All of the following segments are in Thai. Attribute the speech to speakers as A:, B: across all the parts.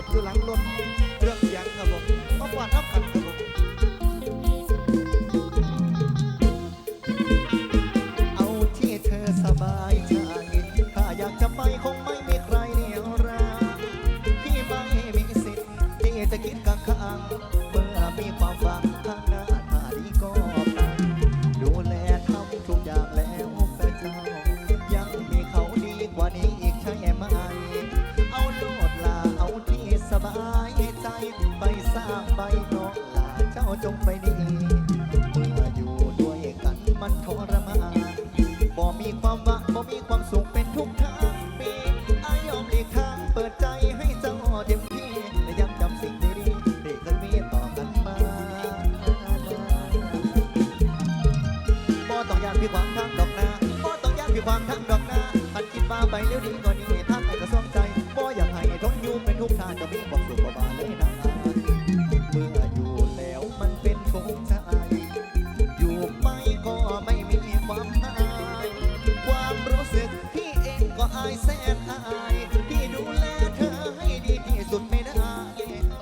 A: ครับอยู่หลังรถเรื่องยังครับผมมาปวดน้ำกันครับผมเอาที่เธอสบายใจถ้าอยากจะไปคงไม่ เจ้าจงไปดีเมื่ออยู่ด้วยกันมันทรมานบ่มีความหวังบ่มีความสุขเป็นทุกทางปีอายอมหลีกทางเปิดใจให้เจ้าเต็มที่และยังจำสิ่งดีๆที่เคยมีต่อกันมาบ่ต้องยานพี่ความทางดอกนาบ่ต้องยานพี่ความทางดอกนาคันคิดมาไปเร็วดีกว่านี้ องก็อายแสนอายที่ดูแลเธอให้ดีที่สุดไม่ได้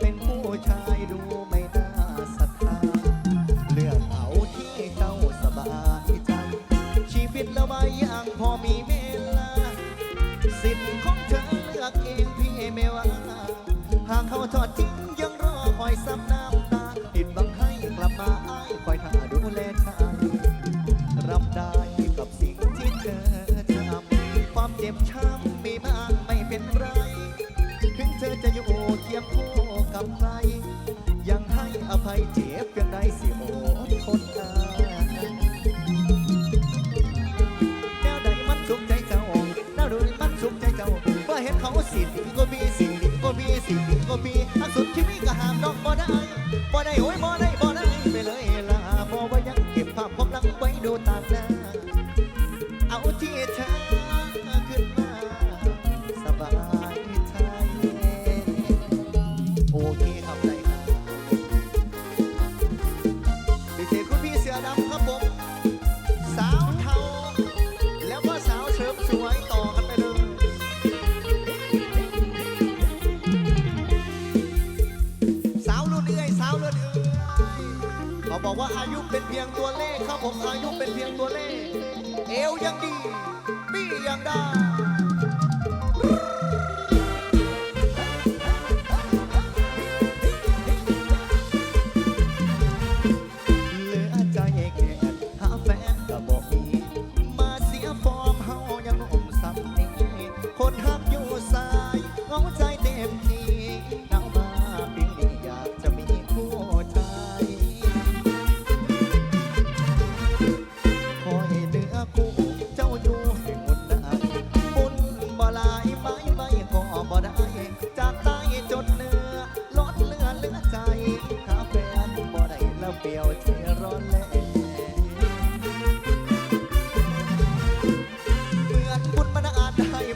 A: เป็นผู้ชายดูไม่น่าศรัทธาเลือกเอาที่เจ้าสบายใจ ชีวิตละไว้อย่างพอมีเวลา สิทธิ์ของเธอเลือกเองพี่ไม่ว่าหากเขาทอดทิ้งยังรอคอยซ้ำน้ำ จ็บช้ำมีบ้างไม่เป็นไร ถึงเธอจะอยู่เคียงคู่กับใคร ยังให้อภัยเจ็บเพียงใดสิโอดทนได้แนวใดมันสุขใจเจ้าแนวใดมันสุขใจเจ้าว่าเห็นเขาสิดีก็มีสิ่งก็มีสิ่งก็มีอันสุดที่มีก็ห้ามดอกบ่ได้บ่ได้โอ้ยบ่ได้ พียงตัวเลขครับผมอายุเป็นเพียงตัวเลข เอวยังดีปี้ยังได้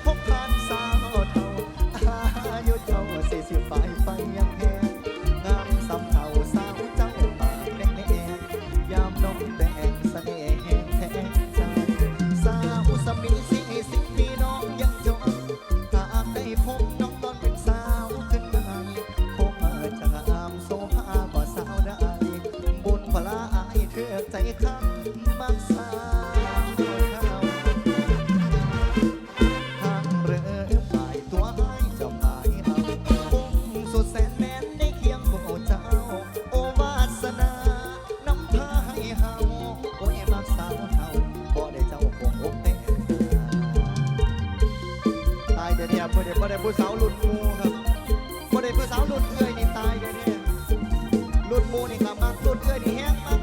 A: พบ เดี๋ยวนี้บ่ได้บ่ได้ผู้สาวหลุดมูครับบ่ได้ผู้สาวหลุดเอื้อยนี่ตายเดี๋ยวนี้รุ่นหมูนี่ครับมาหลุดเอื้อยนี่แห้งมาก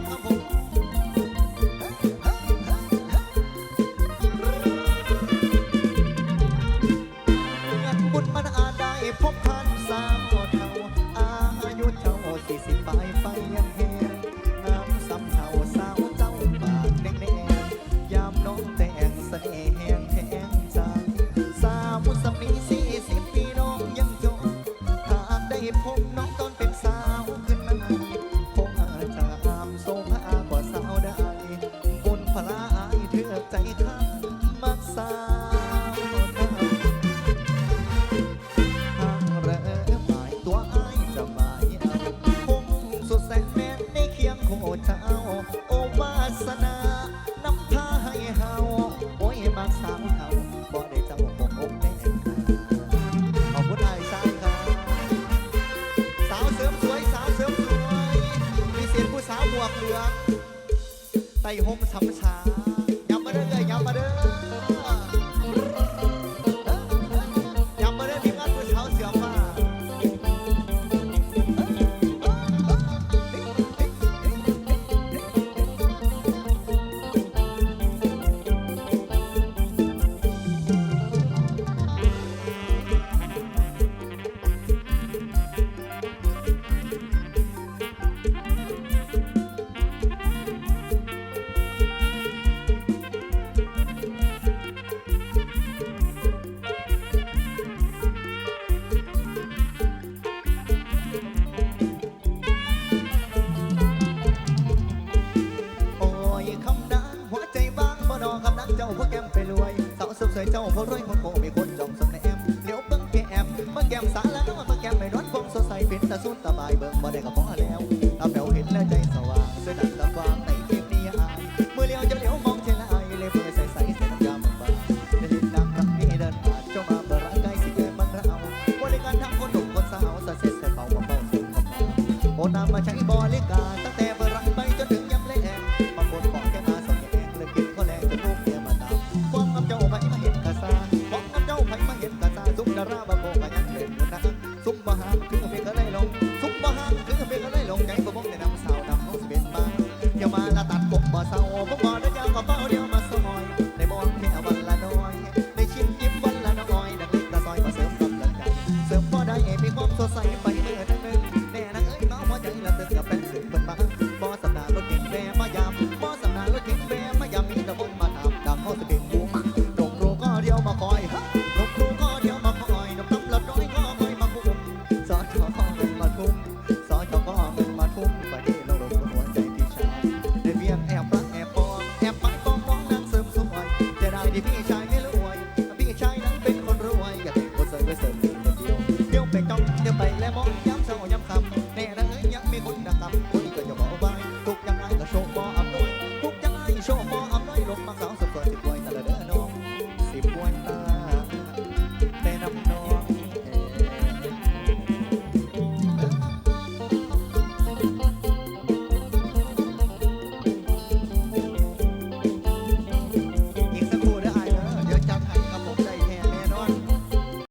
A: าวสมีสี่ ส่ห่มช้ำชา จ้าพวกรวยคนโกมีคนจองสนในแอมเดี๋ยวเบิ่งแกแอมเบิ่งแกมสาแล้วเบิ่งแกมไม่ร้อนคงสดใสเป็นตาสุดตาบายเบิ่งบ่ได้กับ ระบะโคก ไปต้องจะไปแล้วมองย้ำ